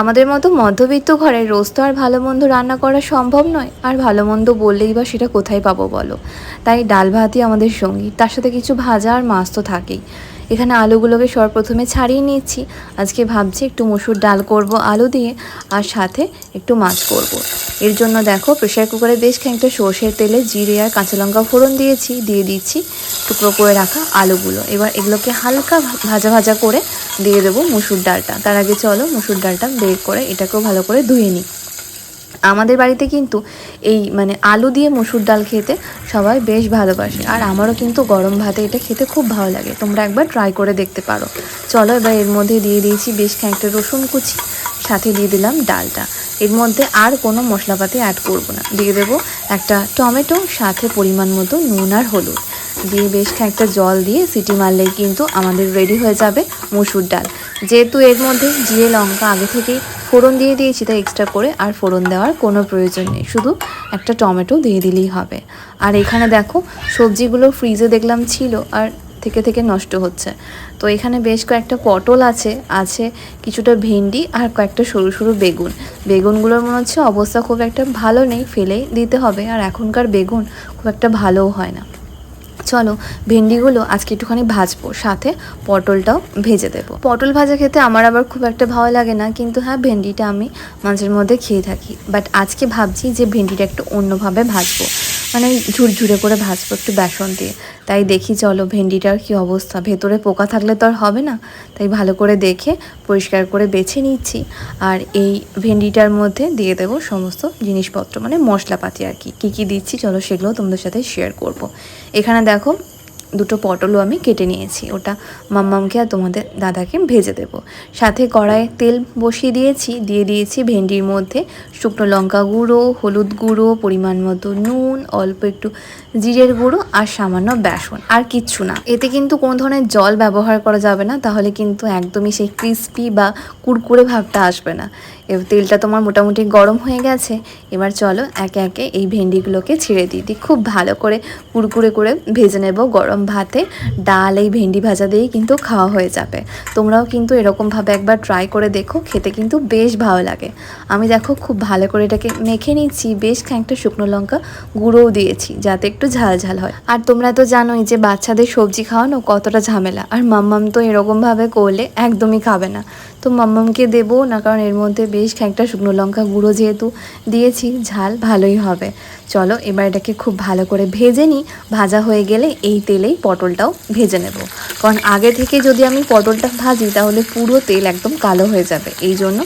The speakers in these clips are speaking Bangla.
আমাদের মতো মধ্যবিত্ত ঘরে রোজ তো আর ভালো মন্দ রান্না করা সম্ভব নয়। আর ভালো মন্দ বললেই বা সেটা কোথায় পাবো বলো? তাই ডাল ভাতই আমাদের সঙ্গী। তার সাথে কিছু ভাজা আর মাছ তো থাকেই। এখানে আলুগুলোকে সর্বপ্রথমে ছাড়িয়ে নিচ্ছি। আজকে ভাবছি একটু মসুর ডাল করব, আলু দিয়ে, আর সাথে একটু মাছ করব। এর জন্য দেখো প্রেশার কুকারে বেশ খানিকটা সর্ষের তেলে জিরে আর কাঁচা লঙ্কা ফোড়ন দিয়েছি। দিয়ে দিচ্ছি টুকরো করে রাখা আলুগুলো। এবার এগুলোকে হালকা ভাজা ভাজা করে দিয়ে দেবো মুসুর ডালটা। তার আগে চলো মুসুর ডালটা বের করে এটাকেও ভালো করে ধুয়ে নিই। আমাদের বাড়িতে কিন্তু এই মানে আলু দিয়ে মসুর ডাল খেতে সবাই বেশ ভালোবাসে। আর আমারও কিন্তু গরম ভাতে এটা খেতে খুব ভালো লাগে। তোমরা একবার ট্রাই করে দেখতে পারো। চলো এবার এর মধ্যে দিয়ে দিয়েছি বেশ খানিকটা রসুন কুচি, সাথে দিয়ে দিলাম ডালটা। এর মধ্যে আর কোনো মশলাপাতি অ্যাড করব না। দিয়ে দেবো একটা টমেটো, সাথে পরিমাণ মতো নুন আর হলুদ। দিয়ে বেশ খানিকটা জল দিয়ে সিটি মারলেই কিন্তু আমাদের রেডি হয়ে যাবে মসুর ডাল। যেহেতু এর মধ্যে জিরে লঙ্কা আগে থেকেই ফোড়ন দিয়ে দিয়েছি, তাই এক্সট্রা করে আর ফোড়ন দেওয়ার কোনো প্রয়োজন নেই। শুধু একটা টমেটো দিয়ে দিলেই হবে। আর এখানে দেখো, সবজিগুলো ফ্রিজে দেখলাম ছিল আর থেকে থেকে নষ্ট হচ্ছে। তো এখানে বেশ কয়েকটা পটল আছে আছে কিছুটা ভেন্ডি আর কয়েকটা সরু সরু বেগুন। বেগুনগুলোর মনে হচ্ছে অবস্থা খুব একটা ভালো নেই ফেলেই দিতে হবে। আর এখনকার বেগুন খুব একটা ভালোও হয় না। চলো, ভেন্ডিগুলো আজকে একটুখানি ভাজবো, সাথে পটলটাও ভেজে দেবো। পটল ভাজা খেতে আমার আবার খুব একটা ভালো লাগে না, কিন্তু হ্যাঁ ভেন্ডিটা আমি মাঝের মধ্যে খেয়ে থাকি। বাট আজকে ভাবছি যে ভেন্ডিটা একটু অন্যভাবে ভাজবো। মানে ঝুরঝুরে করে ভাজবো একটু বেসন দিয়ে। তাই দেখি, চলো ভেন্ডিটার কি অবস্থা? ভেতরে পোকা থাকলে তো আর হবে না। তাই ভালো করে দেখে পরিষ্কার করে বেছে নিচ্ছি। আর এই ভেন্ডিটার মধ্যে দিয়ে দেবো সমস্ত জিনিসপত্র মানে মশলাপাতি আর কি। কী কী দিচ্ছি, চলো সেগুলো তোমাদের সাথে শেয়ার করব। এখানে দেখো দুটো পটলও আমি কেটে নিয়েছি। ওটা মাম্মামকে আর তোমাদের দাদাকে ভেজে দেব। সাথে কড়াইয়ে তেল বসিয়ে দিয়েছি, দিয়ে দিয়েছি ভেন্ডির মধ্যে শুকনো লঙ্কা গুঁড়ো, হলুদ গুঁড়ো, পরিমাণ মতো নুন, অল্প একটু জিরের গুঁড়ো আর সামান্য বেসন। আর কিচ্ছু না। এতে কিন্তু কোনো ধরনের জল ব্যবহার করা যাবে না, তাহলে কিন্তু একদমই সেই ক্রিস্পি বা কুরকুরে ভাবটা আসবে না। এবার তেলটা তোমার মোটামুটি গরম হয়ে গেছে। এবার চলো একে একে এই ভেন্ডিগুলোকে ছেড়ে দিই। দিয়ে খুব ভালো করে কুরকুরে করে ভেজে নেব গরম ভাতে। ডাল এই ভেন্ডি ভাজা দিয়েই কিন্তু খাওয়া হয়ে যাবে। তোমরাও কিন্তু এরকমভাবে একবার ট্রাই করে দেখো, খেতে কিন্তু বেশ ভালো লাগে। আমি দেখো খুব ভালো করে এটাকে মেখে নিচ্ছি, বেশ খানিকটা শুকনো লঙ্কা গুঁড়োও দিয়েছি যাতে একটু ঝাল ঝাল হয়। আর তোমরা তো জানোই যে বাচ্চাদের সবজি খাওয়ানো কতটা ঝামেলা। আর মাম্মাম তো এরকমভাবে করলে একদমই খাবে না। তো মাম্মামকে দেবো না, কারণ এর মধ্যে বেশ খানিকটা শুকনো লঙ্কা গুঁড়ো যেহেতু দিয়েছি, ঝাল ভালোই হবে। চলো, এবার এটাকে খুব ভালো করে ভেজে নিই। ভাজা হয়ে গেলে এই তেলেই পটলটাও ভেজে নেব। কারণ আগে থেকে যদি আমি পটলটা ভাজি, তাহলে পুরো তেল একদম কালো হয়ে যাবে। এই জন্য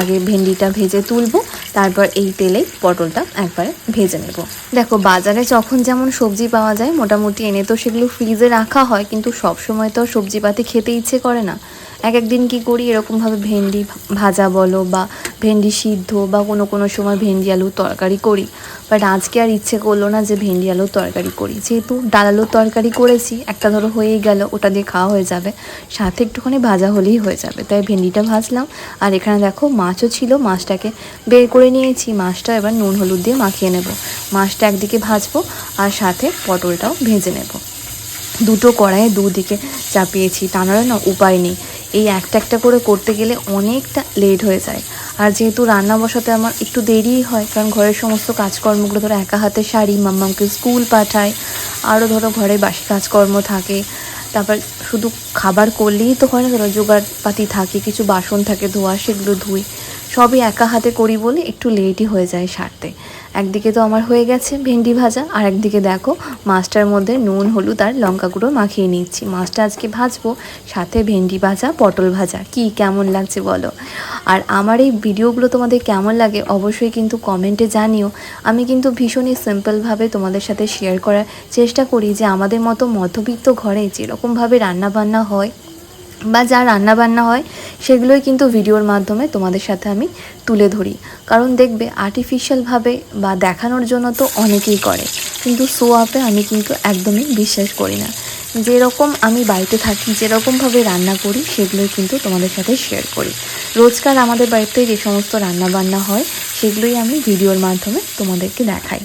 আগে ভেন্ডিটা ভেজে তুলবো, তারপর এই তেলেই পটলটা একবারে ভেজে নেব। দেখো, বাজারে যখন যেমন সবজি পাওয়া যায়, মোটামুটি এনে তো সেগুলো ফ্রিজে রাখা হয়, কিন্তু সব সময় তো সবজিপাতি খেতে ইচ্ছে করে না। এক একদিন কি করি? এরকমভাবে ভেন্ডি ভাজা বলো বা ভেন্ডি সিদ্ধ বা কোনো কোনো সময় ভেন্ডি আলুর তরকারি করি। বাট আজকে আর ইচ্ছে করল না যে ভেন্ডি আলুর তরকারি করি। যেহেতু ডাল আলুর তরকারি করেছি, একটা ধরো হয়েই গেল, ওটা দিয়ে খাওয়া হয়ে যাবে। সাথে একটুখানি ভাজা হলেই হয়ে যাবে। তাই ভেন্ডিটা ভাজলাম। আর এখানে দেখো মাছও ছিল, মাছটাকে বের করে নিয়েছি। মাছটা এবার নুন হলুদ দিয়ে মাখিয়ে নেব। মাছটা একদিকে ভাজবো আর সাথে পটলটাও ভেজে নেব। দুটো কড়াইয়ে দুদিকে চাপিয়েছি। তা নাহলে না উপায় নেই। এই একটা একটা করে করতে গেলে অনেকটা লেট হয়ে যায়। আর যেহেতু রান্না বসাতে আমার একটু দেরিই হয়, কারণ ঘরের সমস্ত কাজকর্মগুলো ধরো একা হাতে সারি, মাম্মামকে স্কুল পাঠাই আরও ধরো ঘরে বাসি কাজকর্ম থাকে, তারপর শুধু খাবার করলেই তো হয় না, ধরো জোগাড়পাতি থাকে, কিছু বাসন থাকে, ধোয়া সেগুলো ধুই, সবই একা হাতে করি বলে একটু লেটই হয়ে যায় সারতে। একদিকে তো আমার হয়ে গেছে ভেন্ডি ভাজা, আর একদিকে দেখো মাছটার মধ্যে নুন, হলুদ আর লঙ্কা গুঁড়ো মাখিয়ে নিচ্ছি। মাছটা আজকে ভাজবো, সাথে ভেন্ডি ভাজা, পটল ভাজা। কি কেমন লাগছে বলো? আর আমার এই ভিডিওগুলো তোমাদের কেমন লাগে অবশ্যই কিন্তু কমেন্টে জানিও। আমি কিন্তু ভীষণই সিম্পলভাবে তোমাদের সাথে শেয়ার করার চেষ্টা করি যে আমাদের মতো মধ্যবিত্ত ঘরে যেরকমভাবে রান্নাবান্না হয় বা যা রান্না বান্না হয়, সেগুলোই কিন্তু ভিডিওর মাধ্যমে তোমাদের সাথে আমি তুলে ধরি। কারণ দেখবে আর্টিফিশিয়ালভাবে বা দেখানোর জন্য তো অনেকেই করে, কিন্তু শো আপে আমি কিন্তু একদমই বিশ্বাস করি না। যেরকম আমি বাড়িতে থাকি যেরকমভাবে রান্না করি, সেগুলোই কিন্তু তোমাদের সাথে শেয়ার করি। রোজকার আমাদের বাড়িতে যে সমস্ত রান্না বান্না হয়, সেগুলোই আমি ভিডিওর মাধ্যমে তোমাদেরকে দেখাই।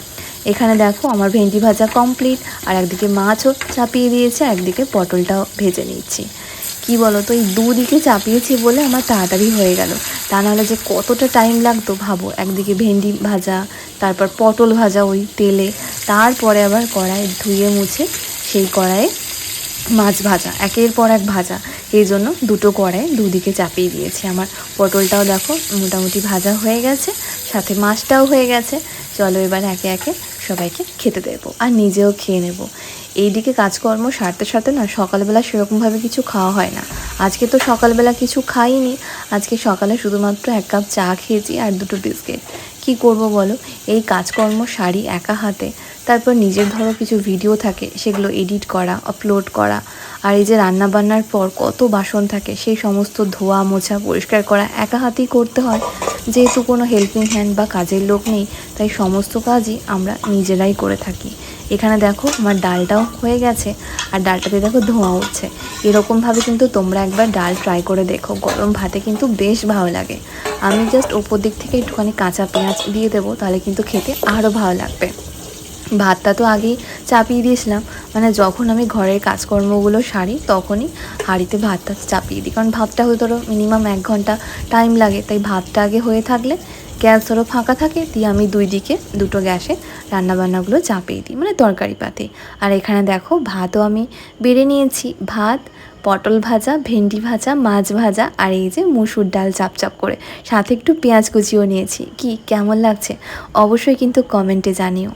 এখানে দেখো, আমার ভেন্ডি ভাজা কমপ্লিট আর একদিকে মাছও চাপিয়ে দিয়েছে, একদিকে পটলটাও ভেজে নিচ্ছি। কি বলো তো এই দুদিকে চাপিয়েছি বলে আমার তাড়াতাড়ি হয়ে গেল। তা নাহলে যে কতটা টাইম লাগতো ভাবো? একদিকে ভেন্ডি ভাজা, তারপর পটল ভাজা ওই তেলে, তারপরে আবার কড়াই ধুয়ে মুছে সেই কড়াইয়ে মাছ ভাজা, একের পর এক ভাজা। এই জন্য দুটো কড়াই দুদিকে চাপিয়ে দিয়েছি আমার। পটলটাও দেখো মোটামুটি ভাজা হয়ে গেছে, সাথে মাছটাও হয়ে গেছে। চলো এবার একে একে সবাইকে খেতে দেবো আর নিজেও খেয়ে নেব। এইদিকে কাজকর্ম সারতে সারতে না সকালবেলা সেরকমভাবে কিছু খাওয়া হয় না। আজকে তো সকালবেলা কিছু খাইনি। আজকে সকালে শুধুমাত্র এক কাপ চা খেয়েছি আর দুটো বিস্কিট। কি করব বলো? এই কাজকর্ম সারি একা হাতে। তারপর নিজের ধরো কিছু ভিডিও থাকে, সেগুলো এডিট করা আপলোড করা। আর এই যে রান্না বান্নার পর কত বাসন থাকে, সেই সমস্ত ধোয়া মোছা পরিষ্কার করা একা হাতেই করতে হয়। যেহেতু কোনো হেল্পিং হ্যান্ড বা কাজের লোক নেই, তাই সমস্ত কাজই আমরা নিজেরাই করে থাকি। এখানে দেখো আমার ডালটাও হয়ে গেছে, আর ডালটাতে দেখো ধোঁয়া উঠছে। এরকমভাবে কিন্তু তোমরা একবার ডাল ট্রাই করে দেখো, গরম ভাতে কিন্তু বেশ ভালো লাগে। আমি জাস্ট ওপর দিক থেকে একটুখানি কাঁচা পেঁয়াজ দিয়ে দেবো, তাহলে কিন্তু খেতে আরও ভালো লাগবে। ভাতটা তো আগেই চাপিয়ে দিয়েছিলাম। মানে যখন আমি ঘরের কাজকর্মগুলো সারি, তখনই হাঁড়িতে ভাতটা চাপিয়ে দিই। কারণ ভাতটা হয়তো ধরো মিনিমাম এক ঘণ্টা টাইম লাগে। তাই ভাতটা আগে হয়ে থাকলে গ্যাস ধরো ফাঁকা থাকে, দিয়ে আমি দুই দিকে দুটো গ্যাসে রান্নাবান্নাগুলো চাপিয়ে দিই মানে তরকারি পাতে। আর এখানে দেখো ভাতও আমি বেড়ে নিয়েছি। ভাত, পটল ভাজা, ভেন্ডি ভাজা, মাছ ভাজা, আর এই যে মুসুর ডাল চাপচাপ করে। সাথে একটু পেঁয়াজ কুচিও নিয়েছি। কি, কেমন লাগছে? অবশ্যই কিন্তু কমেন্টে জানিও।